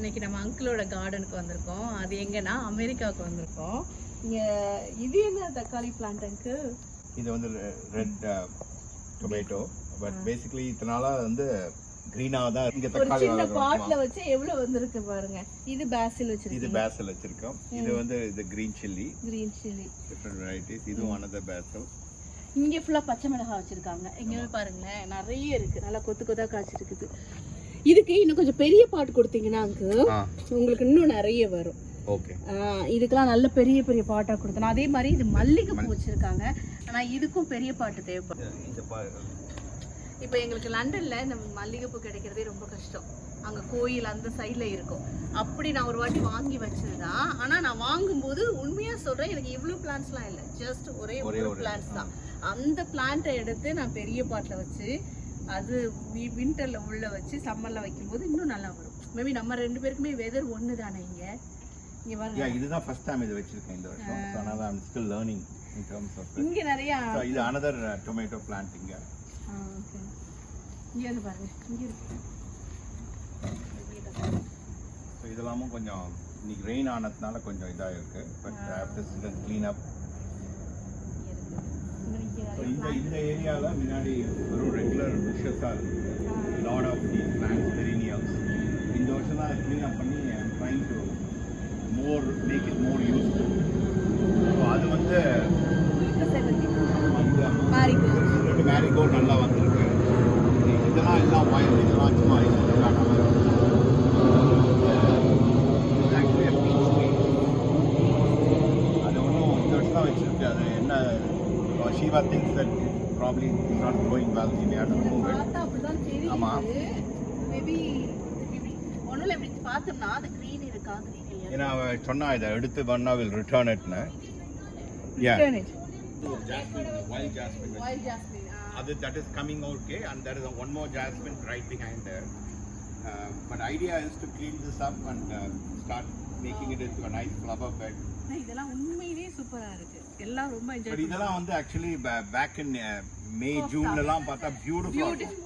இன்னைக்கு நம்ம அங்கிளோட கார்டனுக்கு வந்திருக்கோம். அது எங்கன்னா அமெரிக்காவுக்கு வந்திருக்கோம். இங்க இது என்ன தக்காளி பிளான்ட் அங்கிள் இது வந்து ரெட் டொமேட்டோ பட் பேசிக்கலி இத்தனால வந்து க்ரீனாக தான் இங்கே ஒரு தக்காளி சின்ன. பாட்ல வச்சு எவ்வளவு வந்திருக்கு பாருங்க. இது பேசில் இது வச்சிருக்கீங்க பேசல் வச்சிருக்கோம். இது வந்து இது green chilli green chilli different varieties இதுவும் another பேசல் இங்க ஃபுல்லா பச்சை மிளகாய் வச்சிருக்காங்க. இங்க பாருங்களேன் நிறைய இருக்கு. நல்லா கொத்து கொத்தா காய்ச்சிருக்குது இதுக்கு இன்னும் கொஞ்சம் பெரிய பாட்டு கொடுத்தீங்கன்னா உங்களுக்கு இன்னும் நிறைய வரும். இதுக்கெல்லாம் நல்ல பெரிய பெரிய பாட்டா கொடுத்தணும் அதே மாதிரி இது மல்லிகை பூ வச்சிருக்காங்க. ஆனா இதுக்கும் பெரிய பாட்டு தேவைப்படும். இப்போ எங்களுக்கு லண்டன்ல இந்த மல்லிகைப்பூ கிடைக்கிறதே ரொம்ப கஷ்டம். அங்க கோயில் அந்த சைட்ல இருக்கும். அப்படி நான் ஒரு வாட்டி வாங்கி வச்சதுதான். ஆனா நான் வாங்கும்போது உண்மையா சொல்றேன் எனக்கு இவ்வளவு பிளான்ஸ்லாம் இல்லை. ஜஸ்ட் ஒரே ஒரே ஒரு ஒரு- பிளான்ஸ் தான். அந்த பிளான்ட்டை எடுத்து நான் பெரிய பாட்டில் வச்சு அது வின்டர்ல உள்ள வச்சு சம்மர்ல வைக்கும்போது இன்னும் நல்லா வரும். மேபி நம்ம ரெண்டு பேருக்குமே வெதர் ஒன்று தானே இங்க இதுதான் ஃபர்ஸ்ட் டைம் இது வச்சிருக்கேன் இந்த வருஷம். ஸோ அதனால I'm still learning in terms of இங்க நிறைய இது அனதர் டொமேட்டோ பிளான்ட் இங்கே. வந்து பாருங்க. இங்க இருக்கு. ஸோ இதெல்லாமும் கொஞ்சம் இன்னைக்கு ரெயின் ஆனதுனால கொஞ்சம் இதாக இருக்கு but after clean up so இந்த இந்த ஏரியாவில் முன்னாடி வெறும் ரெகுலர் புஷஸாக இருக்கு. Lot of the plants perennials இந்த வருஷம் தான் க்ளீன் அப் பண்ணி trying to more make it more useful so அது வந்து ரெண்டு மேரிகோல்ட் நல்லா வந்திருக்கு. இதெல்லாம் எல்லாம் வயல் இதெல்லாம் சும்மா ஆக்சுவலி அது ஒன்றும் இந்த வருஷம் தான் வச்சிருக்கு. அது என்ன Shiva things that probably not going well in had to move it பார்த்தா அப்படிதான் தெரியுது ஆமா. மேபி ஒண்ணும் இல்ல இப்படி பார்த்தோம்னா அது green இருக்கா green இல்லையா ஏன்னா அவ சொன்னா இதை எடுத்து பண்ணா வில் ரிட்டர்ன் இட்னு it. Jasmine wild jasmine Wild jasmine. Other, that is coming out, okay, and there is a, one more jasmine right behind there. Uh, but idea is to clean this up and uh, start making it into a nice flower bed. இதெல்லாம் உண்மையிலேயே சூப்பரா இருக்கு எல்லாம் ரொம்ப enjoy இதெல்லாம் வந்து in uh, May, June எல்லாம் பார்த்தா beautiful இருக்கும்.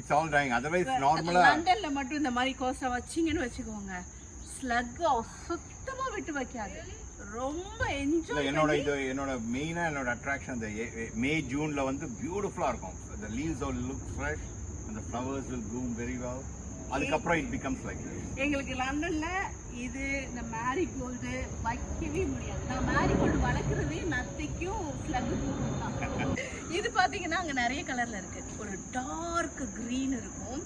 It's all dying. Otherwise, normally, லண்டன்ல மட்டும் இந்த மாதிரி கோஸ்டா வச்சீங்கன்னு வச்சுக்கோங்க. ஸ்லக் சுத்தமா விட்டு வைக்காது. ரொம்ப இல்ல, என்ஜாய் என்னோட இது என்னோட மெயினா என்னோட அட்ராக்ஷன் இந்த மே ஜூன்ல வந்து பியூட்டிஃபுல்லா இருக்கும். The leaves will look fresh and the flowers will bloom very well. அதுக்கப்புறம் becomes like this. எங்களுக்கு லண்டன்ல இது இந்த மேரிகோல்டு வைக்கவே முடியாது. நான் மேரிகோல்டு வளர்க்குறதே நத்தைக்கும் ஃப்ளக் இது பாத்தீங்கன்னா அங்க நிறைய கலர்ல இருக்கு. ஒரு டார்க் green இருக்கும்.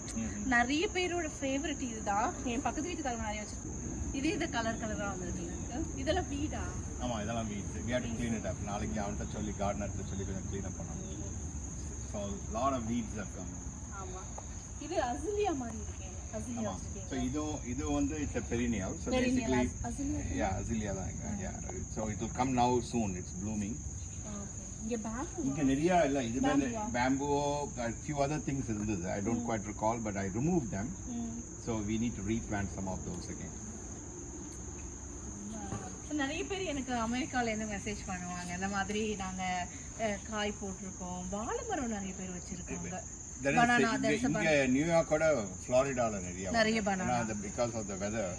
நிறைய பேரோட ஃபேவரட் இதுதான். என் பக்கத்து வீட்டுக்காரங்க நிறைய வச்சிருக்கோம் இதே இந்த கலர் கலரா வந்திருக்குல்ல இதெல்லாம் வீடா? ஆமா இதெல்லாம் weeds have to clean it up. நாளைக்கு அவன்கிட்ட சொல்லி கார்டனர்கிட்ட சொல்லி கொஞ்சம் க்ளீன் அப் பண்ணணும். So lot of weeds have come. ஆமா. இது அசிலியா மாதிரி ஸோ இதுவும் இது வந்து it's so Perennial, basically azalea. yeah azalea தான் so it will come now soon it's blooming இங்க நிறைய இல்ல இது மாதிரி பேம்புவோ few other things இருந்தது I don't quite recall but I removed them so we need to replant some of those again நிறைய பேர் எனக்கு அமெரிக்கால இருந்து மெசேஜ் பண்ணுவாங்க இந்த மாதிரி நாங்க காய் போட்டிருக்கோம் வாழை மரம் நிறைய பேர் வச்சிருக்காங்க இங்க- நியூயார்க்கோட ஃப்ளாரிடால நிறைய because of the weather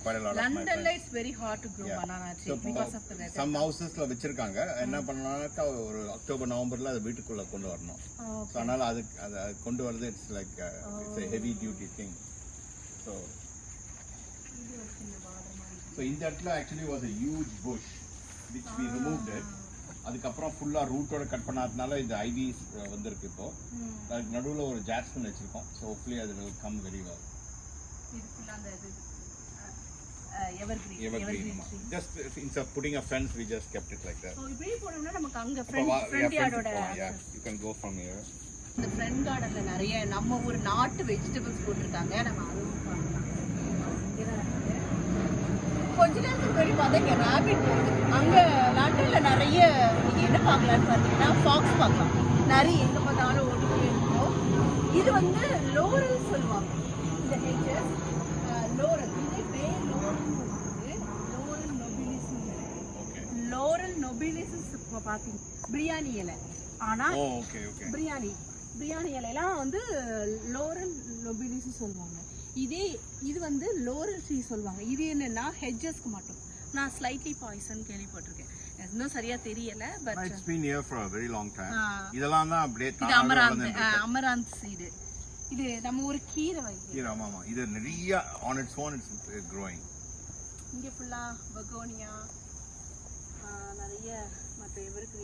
quite a lot of my லண்டன்ல it's very hard to grow Yeah. Banana So, tree because of the weather some ஹவுசஸ்ல வச்சிருக்காங்க. என்ன பண்ணலாம்னாக்கா ஒரு அக்டோபர் நவம்பர்ல அதை வீட்டுக்குள்ள கொண்டு வரணும். ஸோ அதனால அது அதை கொண்டு வரது it's like it's heavy duty thing so so இந்த இடத்துல actually was a huge bush which we removed it. அதுக்கப்புறம் ஃபுல்லா ரூட்டோட கட் பண்ணாதனால இந்த ஐவிஸ் வந்திருக்கு இப்போ. அதுக்கு நடுவுல ஒரு ஜாஸ்மின் வச்சிருக்கோம். ஸோ ஹோப்ஃபுல்லி அது ஃபுல்லா அந்த இது evergreen evergreen just instead of putting a fence we just kept it like that. So இப்படியே போனோம்னா நமக்கு அங்க அப்ப ஃப்ரண்ட் வா- yeah, ஃப்ரண்ட் front யார்டோட போலாம். yeah. you can go from here. இந்த ஃப்ரண்ட் கார்டன்ல நிறைய நம்ம ஒரு நாட்டு வெஜிடபிள்ஸ் போட்டிருக்காங்க. நம்ம அதுவும். கொஞ்ச நேரத்துக்கு முன்னாடி பார்த்தா ரேபிட் போகுது. அங்க லண்டன்ல நிறைய நீங்க என்ன பார்க்கலாம்னு பார்த்தீங்கன்னா ஃபாக்ஸ் பார்க்கலாம். நிறைய எங்க பார்த்தாலும் ஓடிட்டே இருக்கும். இது வந்து லோரல் சொல்லுவாங்க. இந்த ஹெச்சஸ் லோரல் இதே பேர் லோரல் லோரல் நொபிலிஸ் லோரல் நொபிலிஸ் பார்த்தீங்க. பிரியாணி இலை. ஆனா okay okay. பிரியாணி. பிரியாணி இலையெல்லாம் வந்து லோரல் நொபிலிசி சொல்லுவாங்க. இதே இது வந்து லோரல் ட்ரீ சொல்லுவாங்க இது என்னன்னா ஹெட்ஜஸ்க்கு மட்டும் நான் ஸ்லைட்லி பாய்சன் கேள்விப்பட்டிருக்கேன் இன்னும் சரியா தெரியல but here for a very long time. ஆ. இதெல்லாம் தான் அப்படியே இது அமராந்த். அமராந்த் சீடு இது நம்ம ஒரு கீரை வைக்கிறோம் கீரை, ஆமா, ஆமா. இது நிறைய its own it's uh, growing. இங்க ஃபுல்லா பகோனியா நிறைய மற்ற எவருக்கு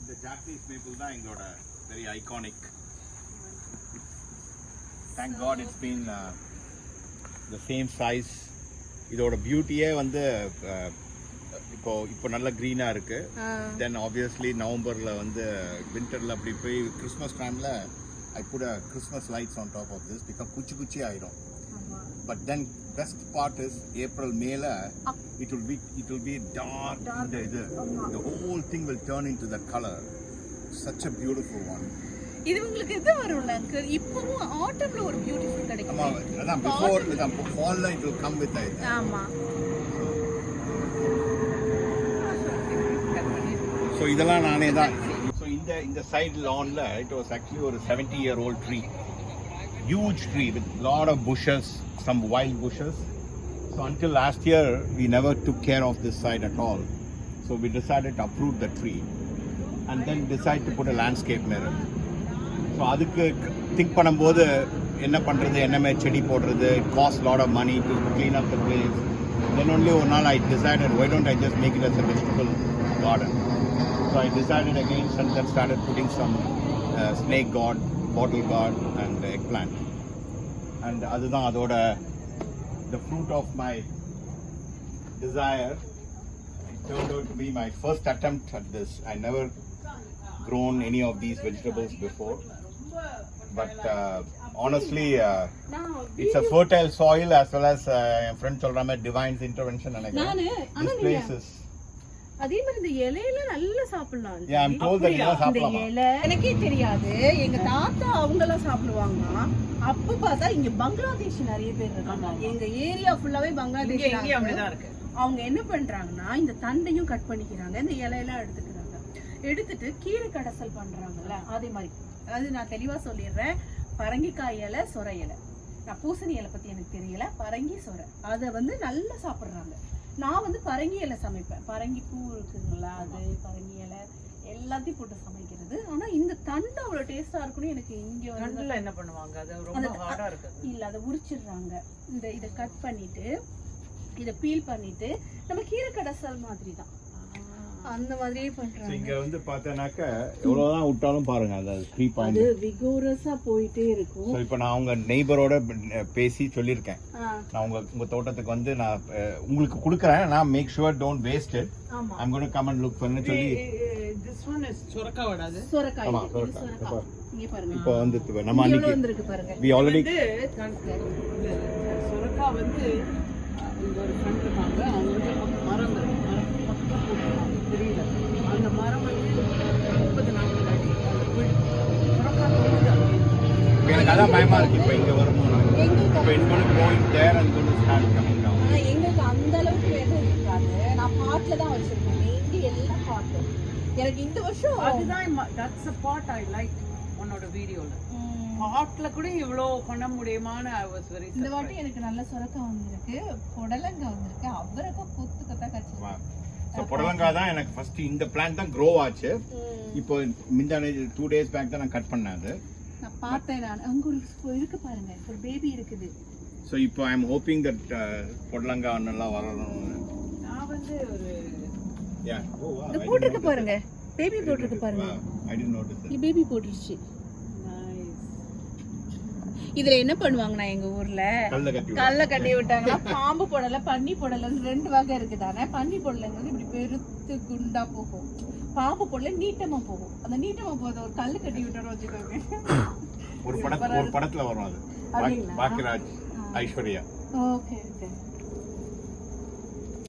இந்த ஜாப்பனீஸ் maple தான் எங்களோட very iconic. Thank God it's been uh, the same size. இதோட பியூட்டியே வந்து uh, இப்போ இப்போ நல்ல க்ரீனாக இருக்கு. தென் ஆப்வியஸ்லி நவம்பரில் வந்து வின்டரில் அப்படி போய் கிறிஸ்மஸ் டைமில் I put Christmas lights on top of this because குச்சி குச்சி ஆயிடும் but then best part is April மேல it will be it will be dark இந்த இது. the whole thing will turn into that color. Such a beautiful one. இது உங்களுக்கு இது வரும்ல uncle? இப்பவும் ஆட்டம்ல ஒரு பியூட்டிஃபுல் ஆமா கிடைக்கும் அதான் பிஃபோர் அதான் ஃபால்ல it will come with it ஆமா ஸோ இதெல்லாம் நானே தான் ஸோ இந்த இந்த சைடு லான்ல இட் வாஸ் ஆக்சுவலி ஒரு seventy year old tree tree with lot of bushes, some wild bushes. So until last year, we never took care of this side at all. So we decided to uproot the tree and then decide to put a landscape mirror. So அதுக்கு think பண்ணும்போது என்ன பண்ணுறது என்ன செடி போடுறது. Cost lot of money to clean up the place then only ஒரு நாள் I decided why don't I just make it as a vegetable garden so I decided against and then started putting some snake gourd bottle gourd and egg plant and அதுதான் அதோட the fruit of my desire. It turned out to be my first attempt at this. I never grown any of these vegetables before. But honestly uh, it's a fertile soil as well as uh, என் friend சொல்ற மாதிரி Divine's intervention நினைக்கிறேன். அதே மாதிரி இந்த இலையில நல்லா சாப்பிடலாம். எனக்கே தெரியாது. எங்க தாத்தா அவங்க எல்லாம் சாப்பிடுவாங்க அப்ப பார்த்தா இங்க பங்களாதேஷ் நிறைய பேர் இருக்காங்க. எங்க ஏரியா ஃபுல்லாவே பங்களாதேஷ் இருக்கு. அவங்க என்ன பண்றாங்கன்னா இந்த தண்டையும் கட் பண்ணிக்கிறாங்க இந்த இலையெல்லாம் எடுத்துக்கிறாங்க. எடுத்துட்டு கீரை கடைசல் பண்றாங்கல்ல அதே மாதிரி. அதாவது நான் தெளிவா சொல்லிடுறேன். பரங்கிக்காய் இலை சொரை இலை. நான் பூசணி இலை பத்தி எனக்கு தெரியல. பரங்கி சொரை. அதை வந்து நல்லா சாப்பிடுறாங்க. நான் வந்து பரங்கி இலை சமைப்பேன். பரங்கி பூ இருக்குங்களா அது பரங்கி இலை எல்லாத்தையும் போட்டு சமைக்கிறது. ஆனா இந்த தண்டு அவ்வளவு டேஸ்டா இருக்கும்னு எனக்கு இங்க வந்து என்ன பண்ணுவாங்க? அது ரொம்ப ஹார்டா இருக்குது. இல்ல அதை உரிச்சிடுறாங்க. இந்த இதை கட் பண்ணிட்டு இதை பீல் பண்ணிட்டு நம்ம கீரை கடைசல் மாதிரி தான். அந்த மாதிரியே பண்றாங்க. இங்க வந்து பார்த்தேனாக்க எவ்வளவுதான் விட்டாலும் பாருங்க அது க்ரீப் அது விகோரஸா போயிட்டே இருக்கும். ஸோ இப்போ நான் உங்க நெய்பரோட பேசி சொல்லியிருக்கேன். நான் உங்க உங்க தோட்டத்துக்கு வந்து நான் உங்களுக்கு கொடுக்குறேன். நான் make sure don't waste it ஆமா. I'm gonna come and look பண்ணி சொல்லி திஸ் ஒன் இஸ் சுரக்கா வடாது சுரக்காய் ஆமா. சுரக்காய். இங்க பாருங்க. இப்போ வந்து நம்ம அன்னைக்கு வந்திருக்கு பாருங்க. வி ஆல்ரெடி சுரக்கா வந்து இங்க ஒரு ஃப்ரெண்ட் இருக்காங்க. அவங்க வந்து மரம் இருக்கு. தெரியல. அந்த மரம் வந்து முப்பது நாற்பது அடி. எனக்கு அதான் பயமா இருக்கு இப்போ இங்க வரும்போது எங்களுக்கு இப்போ it's gonna going there and gonna start coming down ஆனா எங்களுக்கு அந்த அளவுக்கு எதுவும் இருக்காது. நான் பாட்ல தான் வச்சிருக்கேன். மெயின்லி எல்லாம் பாட்டு. எனக்கு இந்த வருஷம் அதுதான் that's a part I like உன்னோட வீடியோல ம், பாட்ல கூட இவ்வளோ பண்ண முடியுமான்னு ஐ வாஸ் வெரி இந்த வாட்டி எனக்கு நல்ல சுரக்காய் வந்திருக்கு. புடலங்காய் வந்திருக்கு. அவரைக்காய் கொத்து கொத்தா கச்சிருக்கு ஸோ புடலங்காய் தான் எனக்கு ஃபர்ஸ்ட் இந்த பிளான்ட் தான் க்ரோ ஆச்சு. இப்போ முந்தானே டூ டேஸ் பேக் தான் நான் கட் பண்ணேன் அது. நான் பார்த்தேன் நான். அங்க ஒரு இருக்கு பாருங்க. ஒரு பேபி இருக்குது. ஸோ இப்போ ஐ எம் ஹோப்பிங் தட் புடலங்காய் நல்லா வரணும்னு. நான் வந்து ஒரு யா ஓ வா இந்த போட்டிருக்கு பாருங்க. பேபி போட்டிருக்கு பாருங்க. ஐ டென்ட் நோட்டீஸ் பேபி போட்டுருச்சு. இதுல என்ன பண்ணுவாங்கன்னா எங்க ஊர்ல கல்ல கட்டி விட்டாங்கன்னா பாம்பு புடலை பன்னி புடலைன்னு ரெண்டு வகை இருக்குதானே? பன்னி புடலைங்கிறது இப்படி பெருத்து குண்டா போகும். பாம்பு புடலை நீட்டமா போகும். அந்த நீட்டமா போகுது ஒரு கல்லு கட்டி விட்டோம்னு வச்சுக்கோங்க ஒரு படத்துல ஒரு படத்துல வரும் அது? பாக்கியராஜ் ஐஸ்வர்யா. Okay okay.